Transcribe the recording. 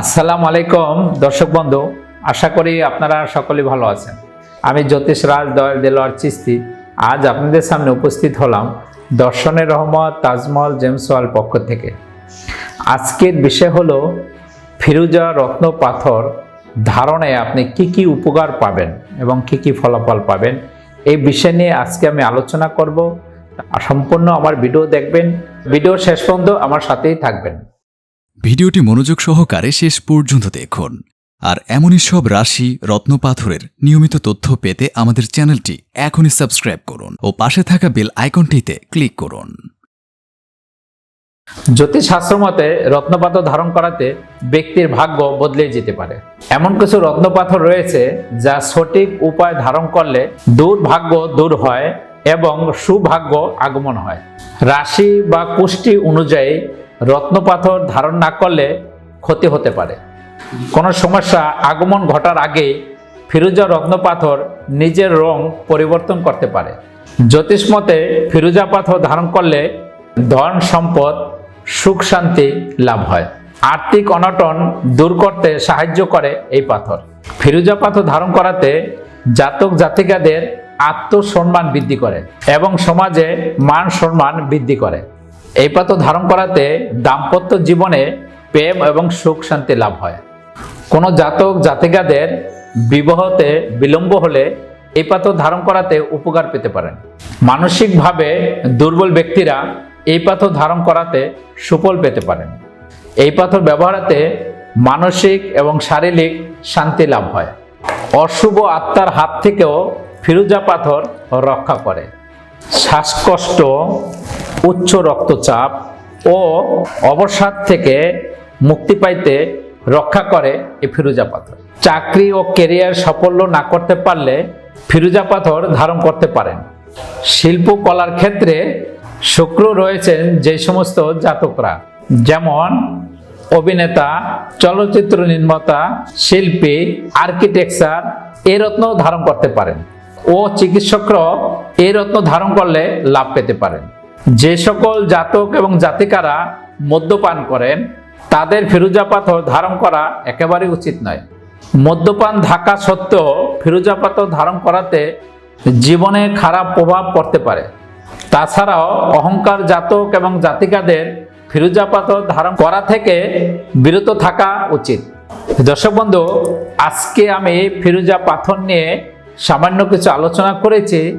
আসসালামু আলাইকুম, দর্শক বন্ধু, আশা করি আপনারা সকলে ভালো আছেন। আমি জ্যোতিষ রাজ দয়াল দেলোয়ার চিস্তি। আজ আপনাদের সামনে উপস্থিত হলাম দর্শনের রহমত তাজমহল জেমস ওয়াল পক্ষ থেকে। আজকের বিষয় হলো, ফিরুজা রত্ন পাথর ধারণে আপনি কি কি উপকার পাবেন এবং কি কি ফলাফল পাবেন, এই বিষয় নিয়ে আজকে আমি আলোচনা করব। সম্পূর্ণ আমার ভিডিও দেখবেন। ভিডিও শেষ পর্যন্ত আমার সাথেই থাকবেন। ভিডিওটি মনোযোগ সহকারে শেষ পর্যন্ত দেখুন। আর এমনই সব রাশি রত্নপাথরের নিয়মিত তথ্য পেতে আমাদের চ্যানেলটি এখনই সাবস্ক্রাইব করুন ও পাশে থাকা বেল আইকনটিতে ক্লিক করুন। জ্যোতিষ শাস্ত্র মতে রত্নপাথর ধারণ করাতে ব্যক্তির ভাগ্য বদলে যেতে পারে। এমন কিছু রত্নপাথর রয়েছে যা সঠিক উপায় ধারণ করলে দুর্ভাগ্য দূর হয় এবং সুভাগ্য আগমন হয়। রাশি বা পুষ্টি অনুযায়ী রত্নপাথর ধারণ না করলে ক্ষতি হতে পারে। কোনো সমস্যা আগমন ঘটার আগে ফিরোজা রত্নপাথর নিজের রং পরিবর্তন করতে পারে। জ্যোতিষ মতে, ফিরোজা পাথর ধারণ করলে ধন সম্পদ, সুখ শান্তি লাভ হয়। আর্থিক অনটন দূর করতে সাহায্য করে এই পাথর। ফিরুজা পাথর ধারণ করাতে জাতক জাতিকাদের আত্মসম্মান বৃদ্ধি করে এবং সমাজে মান সম্মান বৃদ্ধি করে। এই পাথর ধারণ করাতে দাম্পত্য জীবনে প্রেম এবং সুখ শান্তি লাভ হয়। কোনো জাতক জাতিকাদের বিবাহতে বিলম্ব হলে এই পাথর ধারণ করাতে উপকার পেতে পারেন। মানসিকভাবে দুর্বল ব্যক্তিরা এই পাথর ধারণ করাতে সুফল পেতে পারেন। এই পাথর ব্যবহারাতে মানসিক এবং শারীরিক শান্তি লাভ হয়। অশুভ আত্মার হাত থেকেও ফিরুজা পাথর রক্ষা করে। শ্বাসকষ্ট উচ্চ রক্তচাপ ও অবসাদ থেকে মুক্তি পাইতে রক্ষা করে এই ফিরুজা পাথর। চাকরি ও কেরিয়ার সাফল্য না করতে পারলে ফিরুজা পাথর ধারণ করতে পারেন। শিল্পকলার ক্ষেত্রে শুক্র রয়েছেন যে সমস্ত জাতকরা, যেমন অভিনেতা, চলচ্চিত্র নির্মাতা, শিল্পী, আর্কিটেকচার এই রত্ন ধারণ করতে পারেন ও চিকিৎসকরাও এই রত্ন ধারণ করলে লাভ পেতে পারেন। যে সকল জাতক এবং জাতিকারা মদ্যপান করেন, তাদের ফিরুজা পাথর ধারণ করা একেবারে উচিত নয়। মদ্যপান থাকা সত্ত্বেও ফিরুজা পাথর ধারণ করাতে জীবনে খারাপ প্রভাব পড়তে পারে। তাছাড়াও অহংকার জাতক এবং জাতিকাদের ফিরুজা পাথর ধারণ করা থেকে বিরত থাকা উচিত। দর্শক বন্ধু, আজকে আমি ফিরুজা পাথর নিয়ে সামান্য কিছু আলোচনা করেছি।